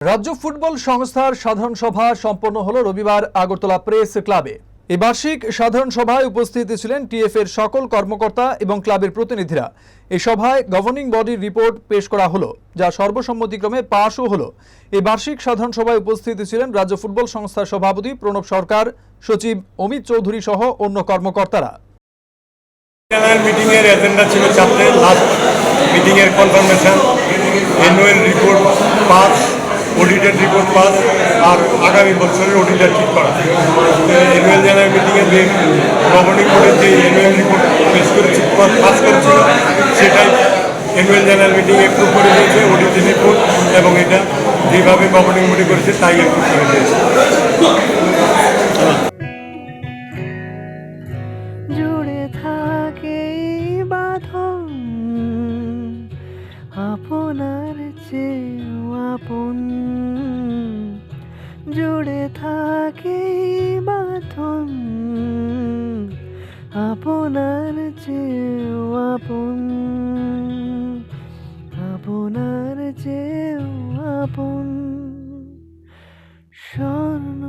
রাজ্য ফুটবল সংস্থার সাধারণ সভা সম্পন্ন হল রবিবার আগরতলা প্রেস ক্লাবে। এ বার্ষিক সাধারণ সভায় উপস্থিত ছিলেন টিএফ এর সকল কর্মকর্তা এবং ক্লাবের প্রতিনিধিরা। এ সভায় গভর্নিং বডির রিপোর্ট পেশ করা হলো, যা সর্বসম্মতিক্রমে পাশও হলো। এ বার্ষিক সাধারণ সভায় উপস্থিত ছিলেন রাজ্য ফুটবল সংস্থার সভাপতি প্রণব সরকার, সচিব অমিত চৌধুরী সহ অন্য কর্মকর্তারা। জেনারেল মিটিং এজেন্ডা ছিল লাস্ট মিটিং এর confirmation report pass audited report pass আর আগামী বছরের অডিটার ঠিক করা। অ্যানুয়াল জেনারেল মিটিং এ যে গভর্নিং বোর্ডের যে অ্যানুয়াল রিপোর্ট পেশ করেছে পাস করেছিল, সেটাই অ্যানুয়াল জেনারেল মিটিংয়ে অ্যাপ্রুভ করে দিয়েছে অডিটেড রিপোর্ট এবং এটা যেভাবে গভর্নিং বডি করেছে, তাই অ্যাপ্রুভ করে দিয়েছে। থাকে আপনার চেয়েও আপন থাকে বাঁধন আপনার চেয়েও আপন আপনার চেয়েও আপন স্বর্ণ